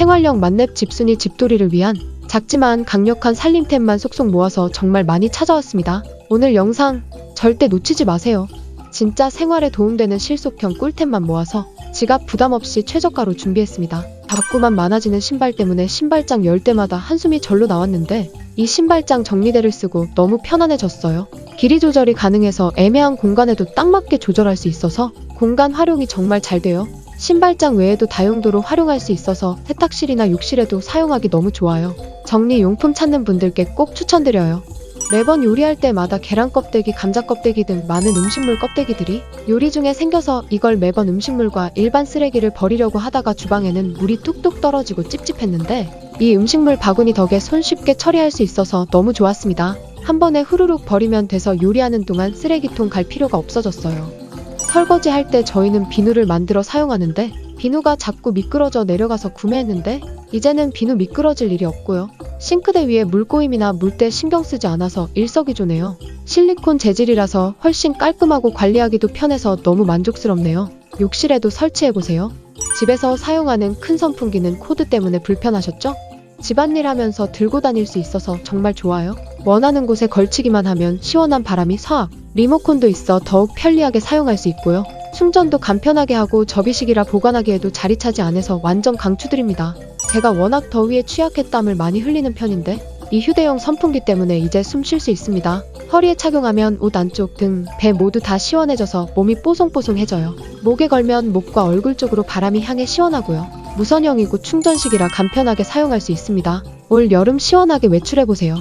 생활형 만렙 집순이 집돌이를 위한 작지만 강력한 살림템만 속속 모아서 정말 많이 찾아왔습니다. 오늘 영상 절대 놓치지 마세요. 진짜 생활에 도움되는 실속형 꿀템만 모아서 지갑 부담 없이 최저가로 준비했습니다. 자꾸만 많아지는 신발 때문에 신발장 열 때마다 한숨이 절로 나왔는데 이 신발장 정리대를 쓰고 너무 편안해졌어요. 길이 조절이 가능해서 애매한 공간에도 딱 맞게 조절할 수 있어서 공간 활용이 정말 잘 돼요. 신발장 외에도 다용도로 활용할 수 있어서 세탁실이나 욕실에도 사용하기 너무 좋아요. 정리 용품 찾는 분들께 꼭 추천드려요. 매번 요리할 때마다 계란 껍데기, 감자 껍데기 등 많은 음식물 껍데기들이 요리 중에 생겨서 이걸 매번 음식물과 일반 쓰레기를 버리려고 하다가 주방에는 물이 뚝뚝 떨어지고 찝찝했는데 이 음식물 바구니 덕에 손쉽게 처리할 수 있어서 너무 좋았습니다. 한 번에 후루룩 버리면 돼서 요리하는 동안 쓰레기통 갈 필요가 없어졌어요. 설거지 할 때 저희는 비누를 만들어 사용하는데 비누가 자꾸 미끄러져 내려가서 구매했는데 이제는 비누 미끄러질 일이 없고요. 싱크대 위에 물꼬임이나 물때 신경 쓰지 않아서 일석이조네요. 실리콘 재질이라서 훨씬 깔끔하고 관리하기도 편해서 너무 만족스럽네요. 욕실에도 설치해보세요. 집에서 사용하는 큰 선풍기는 코드 때문에 불편하셨죠? 집안일 하면서 들고 다닐 수 있어서 정말 좋아요. 원하는 곳에 걸치기만 하면 시원한 바람이 싹. 리모컨도 있어 더욱 편리하게 사용할 수 있고요. 충전도 간편하게 하고 접이식이라 보관하기에도 자리 차지 않아서 완전 강추드립니다. 제가 워낙 더위에 취약해 땀을 많이 흘리는 편인데 이 휴대용 선풍기 때문에 이제 숨 쉴 수 있습니다. 허리에 착용하면 옷 안쪽 등 배 모두 다 시원해져서 몸이 뽀송뽀송해져요. 목에 걸면 목과 얼굴 쪽으로 바람이 향해 시원하고요. 무선형이고 충전식이라 간편하게 사용할 수 있습니다. 올 여름 시원하게 외출해보세요.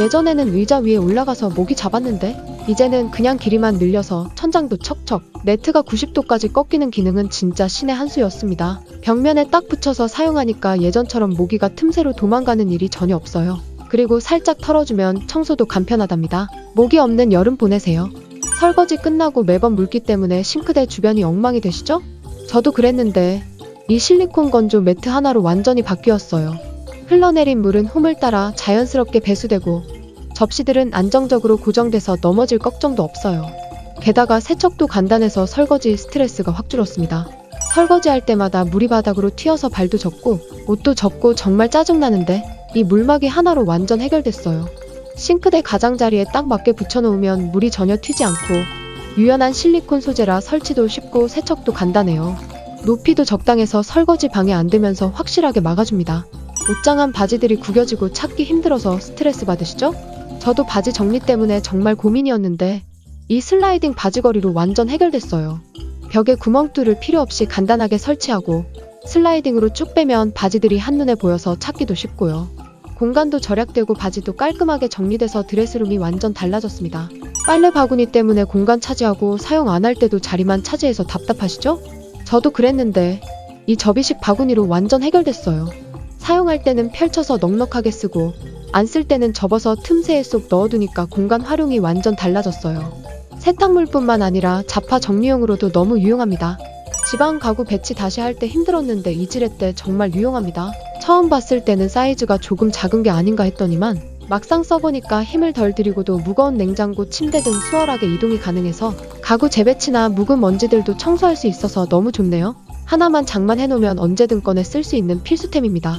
예전에는 의자 위에 올라가서 모기 잡았는데 이제는 그냥 길이만 늘려서 천장도 척척 네트가 90도까지 꺾이는 기능은 진짜 신의 한 수였습니다. 벽면에 딱 붙여서 사용하니까 예전처럼 모기가 틈새로 도망가는 일이 전혀 없어요. 그리고 살짝 털어주면 청소도 간편하답니다. 모기 없는 여름 보내세요. 설거지 끝나고 매번 물기 때문에 싱크대 주변이 엉망이 되시죠? 저도 그랬는데 이 실리콘 건조 매트 하나로 완전히 바뀌었어요. 흘러내린 물은 홈을 따라 자연스럽게 배수되고 접시들은 안정적으로 고정돼서 넘어질 걱정도 없어요. 게다가 세척도 간단해서 설거지 스트레스가 확 줄었습니다. 설거지할 때마다 물이 바닥으로 튀어서 발도 젖고 옷도 젖고 정말 짜증나는데 이 물막이 하나로 완전 해결됐어요. 싱크대 가장자리에 딱 맞게 붙여놓으면 물이 전혀 튀지 않고 유연한 실리콘 소재라 설치도 쉽고 세척도 간단해요. 높이도 적당해서 설거지 방해 안 되면서 확실하게 막아줍니다. 옷장한 바지들이 구겨지고 찾기 힘들어서 스트레스 받으시죠? 저도 바지 정리 때문에 정말 고민이었는데 이 슬라이딩 바지걸이로 완전 해결됐어요. 벽에 구멍 뚫을 필요 없이 간단하게 설치하고 슬라이딩으로 쭉 빼면 바지들이 한눈에 보여서 찾기도 쉽고요. 공간도 절약되고 바지도 깔끔하게 정리돼서 드레스룸이 완전 달라졌습니다. 빨래 바구니 때문에 공간 차지하고 사용 안 할 때도 자리만 차지해서 답답하시죠? 저도 그랬는데 이 접이식 바구니로 완전 해결됐어요. 사용할 때는 펼쳐서 넉넉하게 쓰고 안 쓸 때는 접어서 틈새에 쏙 넣어두니까 공간 활용이 완전 달라졌어요. 세탁물뿐만 아니라 잡화 정리용으로도 너무 유용합니다. 지방 가구 배치 다시 할 때 힘들었는데 이지레 때 정말 유용합니다. 처음 봤을 때는 사이즈가 조금 작은 게 아닌가 했더니만 막상 써보니까 힘을 덜 들이고도 무거운 냉장고, 침대 등 수월하게 이동이 가능해서 가구 재배치나 묵은 먼지들도 청소할 수 있어서 너무 좋네요. 하나만 장만해놓으면 언제든 꺼내 쓸 수 있는 필수템입니다.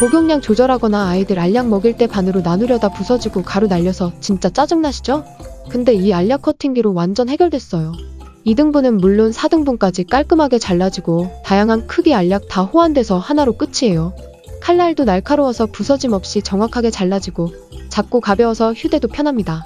복용량 조절하거나 아이들 알약 먹일 때 반으로 나누려다 부서지고 가루 날려서 진짜 짜증나시죠? 근데 이 알약 커팅기로 완전 해결됐어요. 2등분은 물론 4등분까지 깔끔하게 잘라지고 다양한 크기 알약 다 호환돼서 하나로 끝이에요. 칼날도 날카로워서 부서짐 없이 정확하게 잘라지고 작고 가벼워서 휴대도 편합니다.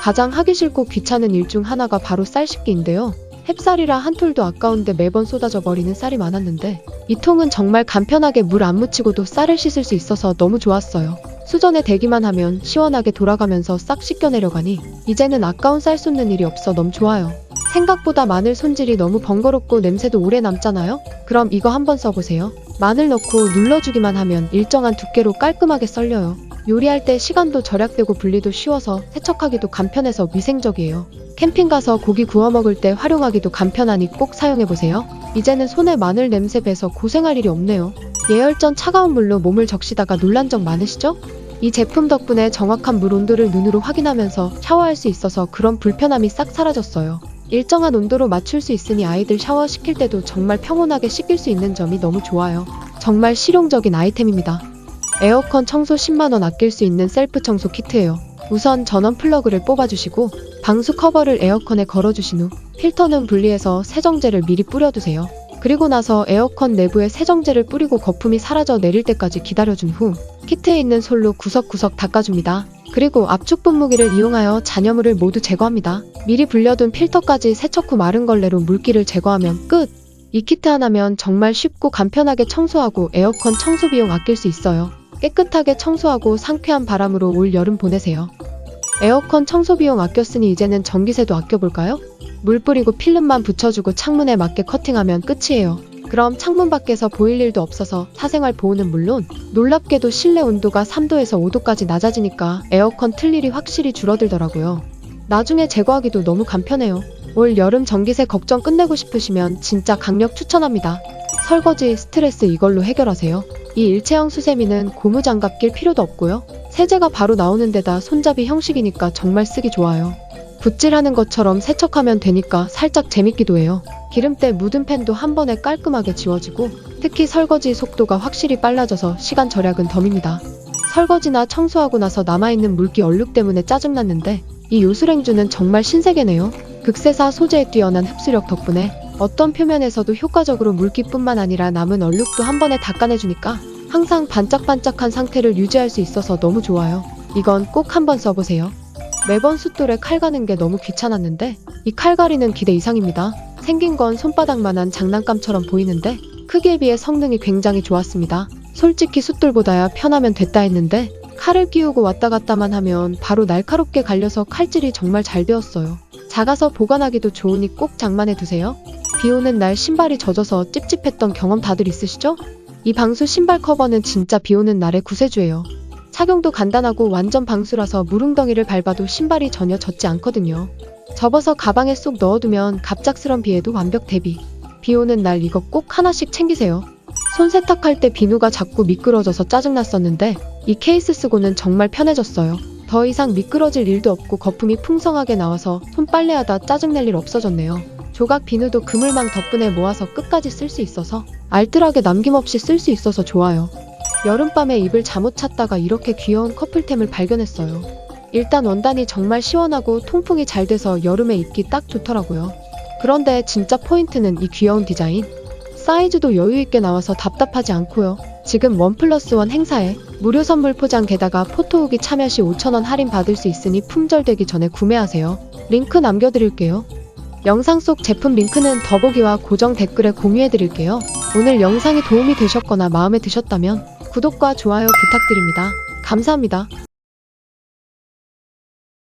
가장 하기 싫고 귀찮은 일 중 하나가 바로 쌀 씻기인데요. 햅쌀이라 한 톨도 아까운데 매번 쏟아져 버리는 쌀이 많았는데 이 통은 정말 간편하게 물 안 묻히고도 쌀을 씻을 수 있어서 너무 좋았어요. 수전에 대기만 하면 시원하게 돌아가면서 싹 씻겨 내려가니 이제는 아까운 쌀 쏟는 일이 없어 너무 좋아요. 생각보다 마늘 손질이 너무 번거롭고 냄새도 오래 남잖아요? 그럼 이거 한번 써보세요. 마늘 넣고 눌러주기만 하면 일정한 두께로 깔끔하게 썰려요. 요리할 때 시간도 절약되고 분리도 쉬워서 세척하기도 간편해서 위생적이에요. 캠핑 가서 고기 구워 먹을 때 활용하기도 간편하니 꼭 사용해보세요. 이제는 손에 마늘 냄새 배서 고생할 일이 없네요. 예열전 차가운 물로 몸을 적시다가 놀란 적 많으시죠? 이 제품 덕분에 정확한 물 온도를 눈으로 확인하면서 샤워할 수 있어서 그런 불편함이 싹 사라졌어요. 일정한 온도로 맞출 수 있으니 아이들 샤워 시킬 때도 정말 평온하게 씻길 수 있는 점이 너무 좋아요. 정말 실용적인 아이템입니다. 에어컨 청소 10만원 아낄 수 있는 셀프 청소 키트예요. 우선 전원 플러그를 뽑아주시고 방수 커버를 에어컨에 걸어주신 후 필터는 분리해서 세정제를 미리 뿌려두세요. 그리고 나서 에어컨 내부에 세정제를 뿌리고 거품이 사라져 내릴 때까지 기다려준 후 키트에 있는 솔로 구석구석 닦아줍니다. 그리고 압축 분무기를 이용하여 잔여물을 모두 제거합니다. 미리 불려둔 필터까지 세척 후 마른 걸레로 물기를 제거하면 끝! 이 키트 하나면 정말 쉽고 간편하게 청소하고 에어컨 청소 비용 아낄 수 있어요. 깨끗하게 청소하고 상쾌한 바람으로 올 여름 보내세요. 에어컨 청소 비용 아꼈으니 이제는 전기세도 아껴볼까요? 물 뿌리고 필름만 붙여주고 창문에 맞게 커팅하면 끝이에요. 그럼 창문 밖에서 보일 일도 없어서 사생활 보호는 물론 놀랍게도 실내 온도가 3도에서 5도까지 낮아지니까 에어컨 틀 일이 확실히 줄어들더라고요. 나중에 제거하기도 너무 간편해요. 올 여름 전기세 걱정 끝내고 싶으시면 진짜 강력 추천합니다. 설거지, 스트레스 이걸로 해결하세요. 이 일체형 수세미는 고무장갑 낄 필요도 없고요. 세제가 바로 나오는 데다 손잡이 형식이니까 정말 쓰기 좋아요. 붓질하는 것처럼 세척하면 되니까 살짝 재밌기도 해요. 기름때 묻은 팬도 한 번에 깔끔하게 지워지고 특히 설거지 속도가 확실히 빨라져서 시간 절약은 덤입니다. 설거지나 청소하고 나서 남아있는 물기 얼룩 때문에 짜증났는데 이 요술행주는 정말 신세계네요. 극세사 소재의 뛰어난 흡수력 덕분에 어떤 표면에서도 효과적으로 물기뿐만 아니라 남은 얼룩도 한 번에 닦아내주니까 항상 반짝반짝한 상태를 유지할 수 있어서 너무 좋아요. 이건 꼭 한번 써보세요. 매번 숫돌에 칼 가는 게 너무 귀찮았는데 이 칼갈이는 기대 이상입니다. 생긴 건 손바닥만한 장난감처럼 보이는데 크기에 비해 성능이 굉장히 좋았습니다. 솔직히 숫돌보다야 편하면 됐다 했는데 칼을 끼우고 왔다 갔다만 하면 바로 날카롭게 갈려서 칼질이 정말 잘 되었어요. 작아서 보관하기도 좋으니 꼭 장만해 두세요. 비 오는 날 신발이 젖어서 찝찝했던 경험 다들 있으시죠? 이 방수 신발 커버는 진짜 비 오는 날의 구세주예요. 착용도 간단하고 완전 방수라서 물웅덩이를 밟아도 신발이 전혀 젖지 않거든요. 접어서 가방에 쏙 넣어두면 갑작스런 비에도 완벽 대비. 비 오는 날 이거 꼭 하나씩 챙기세요. 손 세탁할 때 비누가 자꾸 미끄러져서 짜증났었는데 이 케이스 쓰고는 정말 편해졌어요. 더 이상 미끄러질 일도 없고 거품이 풍성하게 나와서 손 빨래하다 짜증낼 일 없어졌네요. 조각 비누도 그물망 덕분에 모아서 끝까지 쓸 수 있어서 알뜰하게 남김없이 쓸 수 있어서 좋아요. 여름밤에 입을 잠옷 찾다가 이렇게 귀여운 커플템을 발견했어요. 일단 원단이 정말 시원하고 통풍이 잘 돼서 여름에 입기 딱 좋더라고요. 그런데 진짜 포인트는 이 귀여운 디자인. 사이즈도 여유있게 나와서 답답하지 않고요. 지금 원 플러스 원 행사에 무료 선물 포장 게다가 포토후기 참여 시 5,000원 할인 받을 수 있으니 품절되기 전에 구매하세요. 링크 남겨드릴게요. 영상 속 제품 링크는 더보기와 고정 댓글에 공유해드릴게요. 오늘 영상이 도움이 되셨거나 마음에 드셨다면 구독과 좋아요 부탁드립니다. 감사합니다.